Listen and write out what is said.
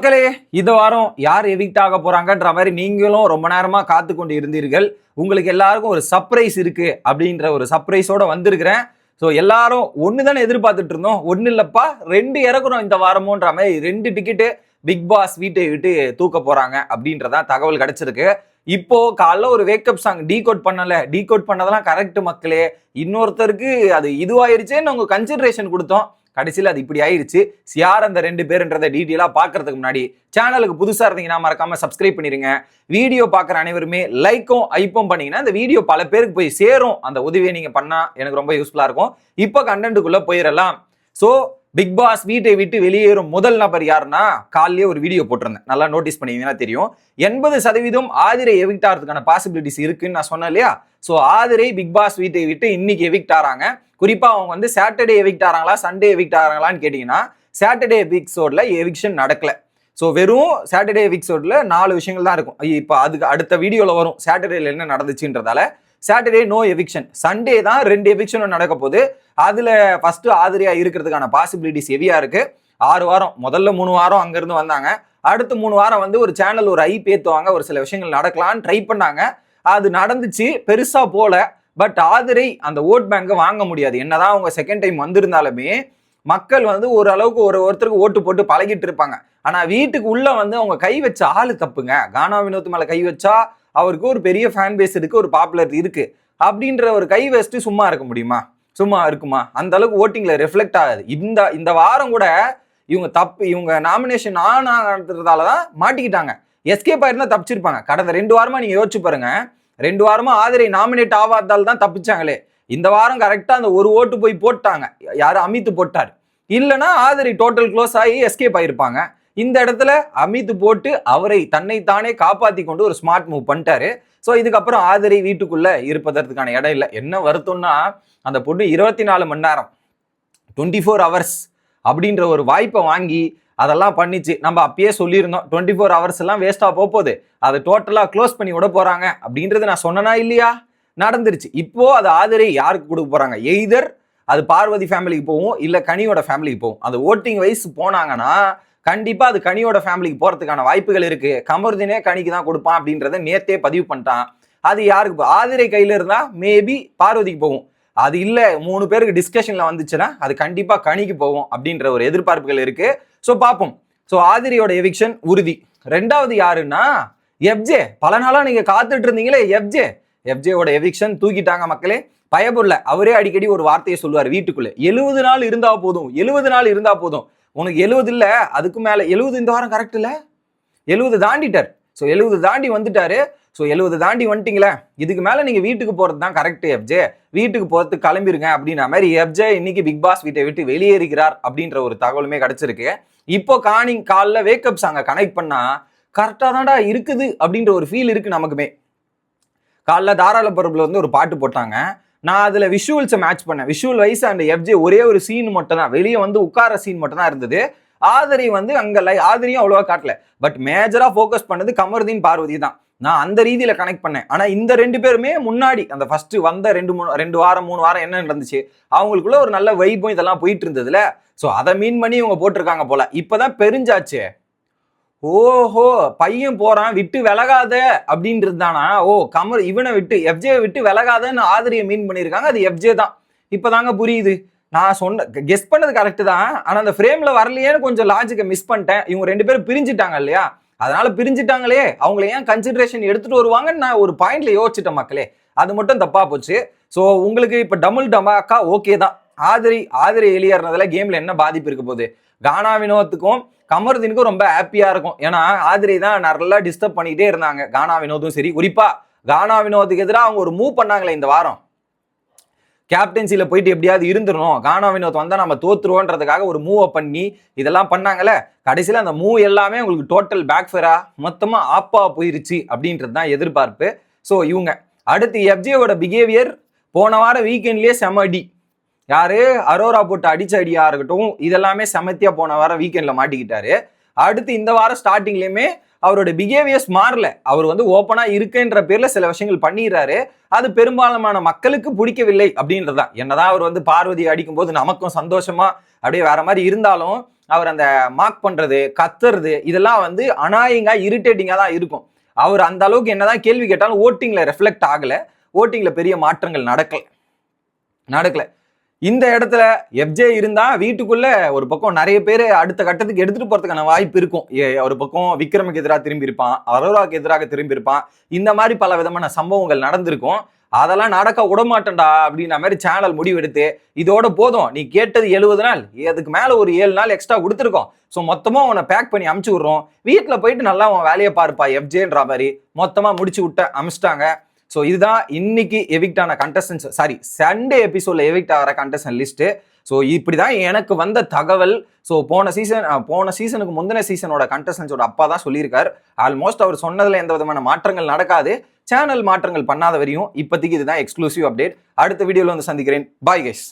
மக்களே இந்த வாரம் யார் எவிக்ட் ஆக போறாங்கன்ற மாதிரி நீங்களும் ரொம்ப நேரமா காத்து கொண்டு இருந்தீர்கள். உங்களுக்கு எல்லாருக்கும் ஒரு சர்ப்ரைஸ் இருக்கு அப்படின்ற ஒரு சர்ப்ரைஸோட வந்திருக்கிறேன். ஸோ எல்லாரும் ஒன்று தானே எதிர்பார்த்துட்டு இருந்தோம்? ஒன்றும் இல்லப்பா ரெண்டு இறக்குறோம் இந்த வாரமோன்ற மாதிரி ரெண்டு டிக்கெட்டு பிக் பாஸ் வீட்டை விட்டு தூக்க போறாங்க அப்படின்றதான் தகவல் கிடைச்சிருக்கு. இப்போ காலைல ஒரு வேக்கப் சாங் டீ கோட் பண்ணல. டீ கோட் பண்ணதெல்லாம் கரெக்ட் மக்களே. இன்னொருத்தருக்கு அது இதுவாயிருச்சேன்னு அவங்க கன்சிடரேஷன் கொடுத்தோம். கடைசியில் அது இப்படி ஆயிடுச்சு யார் அந்த ரெண்டு பேருன்றதை டீட்டெயிலாக பார்க்கறதுக்கு முன்னாடி சேனலுக்கு புதுசாக இருந்தீங்கன்னா மறக்காம சப்ஸ்கிரைப் பண்ணிடுங்க வீடியோ பார்க்குற அனைவருமே லைக்கும் ஐப்பும் பண்ணீங்கன்னா இந்த வீடியோ பல பேருக்கு போய் சேரும். அந்த உதவியை நீங்கள் பண்ணால் எனக்கு ரொம்ப யூஸ்ஃபுல்லாக இருக்கும். இப்போ கண்டென்ட்டுக்குள்ளே போயிடலாம். ஸோ பிக் பாஸ் வீட்டை விட்டு வெளியேறும் முதல் நபர் யாருன்னா காலையிலே ஒரு வீடியோ போட்டிருந்தேன். நல்லா நோட்டீஸ் பண்ணிங்கன்னா தெரியும். எண்பது சதவீதம் ஆதிரை எவிக்ட் ஆகிறதுக்கான பாசிபிலிட்டிஸ் இருக்குன்னு நான் சொன்னேன் இல்லையா? ஸோ ஆதிரை பிக் பாஸ் வீட்டை விட்டு இன்னைக்கு எவிக்ட் ஆறாங்க. குறிப்பாக அவங்க வந்து சாட்டர்டே எவிக்ட் ஆறாங்களா சண்டே எவிக்ட் ஆறாங்களான்னு கேட்டிங்கன்னா சாட்டர்டே எபிக்ஸோட்ல எவிக்ஷன் நடக்கல. ஸோ வெறும் சாட்டர்டே எபிக்ஸோட்ல நாலு விஷயங்கள் தான் இருக்கும். இப்போ அதுக்கு அடுத்த வீடியோவில் வரும். சாட்டர்டேல என்ன நடந்துச்சுன்றதால சாட்டர்டே நோ எவிக்ஷன் சண்டே தான் ரெண்டு எவிக்ஷனும் நடக்க போகுது. அதில் ஃபஸ்ட்டு ஆதிரியா இருக்கிறதுக்கான பாசிபிலிட்டிஸ் ஹெவியாக இருக்குது ஆறு வாரம். முதல்ல மூணு வாரம் அங்கேருந்து வந்தாங்க. அடுத்த மூணு வாரம் வந்து ஒரு சேனல் ஒரு ஐ பேத்துவாங்க ஒரு சில விஷயங்கள் நடக்கலான்னு ட்ரை பண்ணாங்க. அது நடந்துச்சு. பெருசாக போல. பட் ஆதிரை அந்த ஓட் பேங்கை வாங்க முடியாது. என்னதான் அவங்க செகண்ட் டைம் வந்திருந்தாலுமே மக்கள் வந்து ஓரளவுக்கு ஒரு ஒருத்தருக்கு ஓட்டு போட்டு பழகிட்டு இருப்பாங்க. ஆனால் வீட்டுக்கு உள்ளே வந்து அவங்க கை வச்ச ஆள் தப்புங்க. கானா வினோத் மேலே கை வச்சா அவருக்கு ஒரு பெரிய ஃபேன் பேஸ் இருக்குது ஒரு பாப்புலர் இருக்குது அப்படின்ற ஒரு கை வச்சுட்டு சும்மா இருக்க முடியுமா? சும்மா இருக்குமா? அந்த அளவுக்கு ஓட்டிங்கில் ரிஃப்ளெக்ட் ஆகாது. இந்த இந்த வாரம் கூட இவங்க தப்பு இவங்க நாமினேஷன் ஆன் ஆகிறதுனால தான் மாட்டிக்கிட்டாங்க. எஸ்கேப் ஆயிருந்தா தப்பிச்சிருப்பாங்க. கடந்த ரெண்டு வாரமாக நீங்கள் யோசிச்சு பாருங்க. ரெண்டு வாரமாக ஆதரை நாமினேட் ஆகாதால் தான் தப்பிச்சாங்களே. இந்த வாரம் கரெக்டாக அந்த ஒரு ஓட்டு போய் போட்டாங்க. யாரும் அமித்து போட்டார். இல்லைன்னா ஆதிரை டோட்டல் க்ளோஸ் ஆகி எஸ்கேப் ஆயிருப்பாங்க. இந்த இடத்துல அமித் போட்டு அவரை தன்னைத்தானே காப்பாத்தி கொண்டு ஒரு ஸ்மார்ட் மூவ் பண்ணிட்டாரு. ஸோ இதுக்கப்புறம் ஆதிரை வீட்டுக்குள்ள இருப்பதற்கான இடம் இல்லை. என்ன வருத்தம்னா அந்த பொண்ணு இருபத்தி நாலு மணி நேரம் டுவெண்ட்டி ஃபோர் ஹவர்ஸ் அப்படின்ற ஒரு வாய்ப்பை வாங்கி அதெல்லாம் பண்ணிச்சு. நம்ம அப்பயே சொல்லியிருந்தோம் டுவெண்ட்டி ஃபோர் ஹவர்ஸ் எல்லாம் வேஸ்ட்டாக போக போகுது அதை டோட்டலாக க்ளோஸ் பண்ணி விட போகிறாங்க அப்படின்றது நான் சொன்னனா இல்லையா? நடந்துருச்சு. இப்போ அது ஆதரி யாருக்கு கொடுக்க போகிறாங்க எய்தர் அது பார்வதி ஃபேமிலிக்கு போகும் இல்லை கனியோட ஃபேமிலிக்கு போகும் அந்த ஓட்டிங் வைஸ் போனாங்கன்னா கண்டிப்பாக அது கனியோட ஃபேமிலிக்கு போகிறதுக்கான வாய்ப்புகள் இருக்குது கமருதினே கனிக்கு தான் கொடுப்பான் அப்படின்றத நேத்தே பதிவு பண்ணிட்டான். அது யாருக்கு ஆதிரை கையில் இருந்தால் மேபி பார்வதிக்கு போகும். அது இல்லை மூணு பேருக்கு டிஸ்கஷனில் வந்துச்சுன்னா அது கண்டிப்பாக கனிக்கு போகும் அப்படின்ற ஒரு எதிர்பார்ப்புகள் இருக்குது ஸோ பார்ப்போம். ஸோ ஆதிரியோட எவிக்ஷன் உறுதி. ரெண்டாவது யாருன்னா எஃப்ஜே பல நாளாக நீங்கள் காத்துட்டு இருந்தீங்களே எஃப்ஜே எஃப்ஜேவோட எவிக்ஷன் தூக்கிட்டாங்க மக்களே. பயப்படல. அவரே அடிக்கடி ஒரு வார்த்தையை சொல்லுவார் வீட்டுக்குள்ளே. எழுபது நாள் இருந்தால் போதும். எழுபது நாள் இருந்தால் போதும். உனக்கு எழுபது இல்லை அதுக்கு மேலே எழுபது இந்த வாரம் கரெக்ட் இல்லை? எழுபது தாண்டிட்டார். ஸோ எழுபது தாண்டி வந்துட்டாரு. ஸோ எழுபது தாண்டி வந்துட்டீங்களே? இதுக்கு மேலே நீங்கள் வீட்டுக்கு போகிறது தான் கரெக்டு எஃப்ஜே வீட்டுக்கு போகிறதுக்கு கிளம்பிருங்க அப்படின்ற மாதிரி எஃப்ஜே இன்னைக்கு பிக் பாஸ் வீட்டை விட்டு வெளியேறுகிறார் அப்படின்ற ஒரு தகவலுமே கிடச்சிருக்கு. இப்போ கானிங் காலைல வேக்கப் அங்கே கனெக்ட் பண்ணா கரெக்டாக தான்டா இருக்குது அப்படின்ற ஒரு ஃபீல் இருக்கு நமக்குமே. காலைல தாராளபுரத்தில் வந்து ஒரு பாட்டு போட்டாங்க. நான் அதில் விஷுவல்ஸை மேட்ச் பண்ணேன். விஷுவல் வைஸ் அண்ட் எஃப்ஜே ஒரே ஒரு சீன் மட்டும் தான் வெளியே வந்து உட்கார சீன் மட்டும் தான் இருந்தது. ஆதரி வந்து அங்கே லை ஆதரியும் அவ்வளோவா காட்டல. பட் மேஜராக ஃபோக்கஸ் பண்ணது கமருதீன் பார்வதி தான். நான் அந்த ரீதியில் கனெக்ட் பண்ணேன். ஆனால் இந்த ரெண்டு பேருமே முன்னாடி அந்த ஃபஸ்ட்டு வந்த ரெண்டு மூணு ரெண்டு வாரம் மூணு வாரம் என்ன நடந்துச்சு? அவங்களுக்குள்ள ஒரு நல்ல வைப்பும் இதெல்லாம் போயிட்டு இருந்ததுல. ஸோ அதை மீன் பண்ணி இவங்க போட்டிருக்காங்க போல. இப்போதான் பெரிஞ்சாச்சு. ஓஹோ பையன் போறான் விட்டு விலகாத அப்படின்றதுதானா? ஓ கமல் இவனை விட்டு எஃப்ஜே விட்டு விலகாதன்னு ஆதிரியை மீன் பண்ணியிருக்காங்க. அது எஃப்ஜே தான். இப்போதாங்க புரியுது. நான் சொன்ன கெஸ் பண்ணது கரெக்டு தான். ஆனால் அந்த ஃப்ரேமில் வரலையேன்னு கொஞ்சம் லாஜிக்கை மிஸ் பண்ணிட்டேன். இவங்க ரெண்டு பேரும் பிரிஞ்சுட்டாங்க இல்லையா? அதனால பிரிஞ்சுட்டாங்களே. அவங்கள ஏன் கன்சிடரேஷன் எடுத்துட்டு வருவாங்கன்னு நான் ஒரு பாயிண்ட்ல யோசிச்சிட்டேன் மக்களே. அது மட்டும் தப்பா போச்சு. ஸோ உங்களுக்கு இப்போ டபுள் டமாக்கா ஓகே தான். ஆதிரி ஆதிரி வெளியேறினதுல கேம்ல என்ன பாதிப்பு இருக்க போகுது? கானா வினோத்துக்கும் கமருதீனுக்கும் ரொம்ப ஹாப்பியாக இருக்கும். ஏன்னா ஆதிரி தான் நல்லா டிஸ்டர்ப் பண்ணிக்கிட்டே இருந்தாங்க. கானா வினோதும் சரி. குறிப்பாக கானா வினோத்துக்கு எதிராக அவங்க ஒரு மூவ் பண்ணாங்களே இந்த வாரம். கேப்டன்சியில் போயிட்டு எப்படியாவது இருந்துடணும். கானா வினோத் வந்தால் நம்ம தோத்துருவோன்றதுக்காக ஒரு மூவை பண்ணி இதெல்லாம் பண்ணாங்கல்ல. கடைசியில் அந்த மூவ் எல்லாமே உங்களுக்கு டோட்டல் பேக்ஃபேராக மொத்தமாக ஆப்பா போயிருச்சு அப்படின்றது தான் எதிர்பார்ப்பு. ஸோ இவங்க. அடுத்து எஃப்ஜேவோட பிஹேவியர் போன வாரம் வீக்கெண்ட்லேயே செம அடி. யாரு? அரோரா போட்டு அடிச்ச அடியா இருக்கட்டும் இதெல்லாமே செமத்தியா போன வாரம் வீக்கெண்ட்ல மாட்டிக்கிட்டாரு. அடுத்து இந்த வாரம் ஸ்டார்டிங்லயுமே அவரோட பிஹேவியர்ஸ் மாறல. அவர் வந்து ஓப்பனா இருக்குன்ற பேர்ல சில விஷயங்கள் பண்ணிடுறாரு. அது பெரும்பாலான மக்களுக்கு பிடிக்கவில்லை அப்படின்றதுதான். என்னதான் அவர் வந்து பார்வதி அடிக்கும் போது நமக்கும் சந்தோஷமா அப்படியே வேற மாதிரி இருந்தாலும் அவர் அந்த மார்க் பண்றது கத்துறது இதெல்லாம் வந்து அனாயிங்கா இரிட்டேட்டிங்கா தான் இருக்கும். அவர் அந்த அளவுக்கு என்னதான் கேள்வி கேட்டாலும் ஓட்டிங்ல ரெஃப்ளெக்ட் ஆகல. ஓட்டிங்ல பெரிய மாற்றங்கள் நடக்கல. நடக்கல. இந்த இடத்துல எஃப்ஜே இருந்தா வீட்டுக்குள்ள ஒரு பக்கம் நிறைய பேர் அடுத்த கட்டத்துக்கு எடுத்துட்டு போறதுக்கான வாய்ப்பு இருக்கும். ஏ- ஒரு பக்கம் விக்ரமுக்கு எதிராக திரும்பி இருப்பான் அரோராக்கு எதிராக திரும்பி இருப்பான். இந்த மாதிரி பல விதமான சம்பவங்கள் நடந்திருக்கும். அதெல்லாம் நடக்க விடமாட்டேன்டா அப்படின்ற மாதிரி சேனல் முடிவெடுத்து இதோட போதும். நீ கேட்டது எழுபது நாள். அதுக்கு மேல ஒரு ஏழு நாள் எக்ஸ்ட்ரா கொடுத்துருக்கோம். ஸோ மொத்தமா உன்னை பேக் பண்ணி அமுச்சு விடுறோம். வீட்டில் போயிட்டு நல்லா உன் வேலையை பார்ப்பா எஃப்ஜேன்ற மாதிரி. மொத்தமா முடிச்சு விட்ட அமிச்சிட்டாங்க. ஸோ இதுதான் இன்னைக்கு எவிக்ட் ஆன கண்டஸ்டன்ஸ் சாரி சண்டே எபிசோட்ல எவிக்ட் ஆகிற கண்டஸ்டன் லிஸ்ட்டு ஸோ இப்படி தான் எனக்கு வந்த தகவல். ஸோ போன சீசன் போன சீசனுக்கு முந்தின சீசனோட கண்டஸ்டன்ஸோட அப்பா தான் சொல்லியிருக்கார். ஆல்மோஸ்ட் அவர் சொன்னதில் எந்த விதமான மாற்றங்கள் நடக்காது. சேனல் மாற்றங்கள் பண்ணாத வரையும் இப்போதைக்கு இதுதான் எக்ஸ்க்ளூசிவ் அப்டேட் அடுத்த வீடியோவில் வந்து சந்திக்கிறேன். Bye guys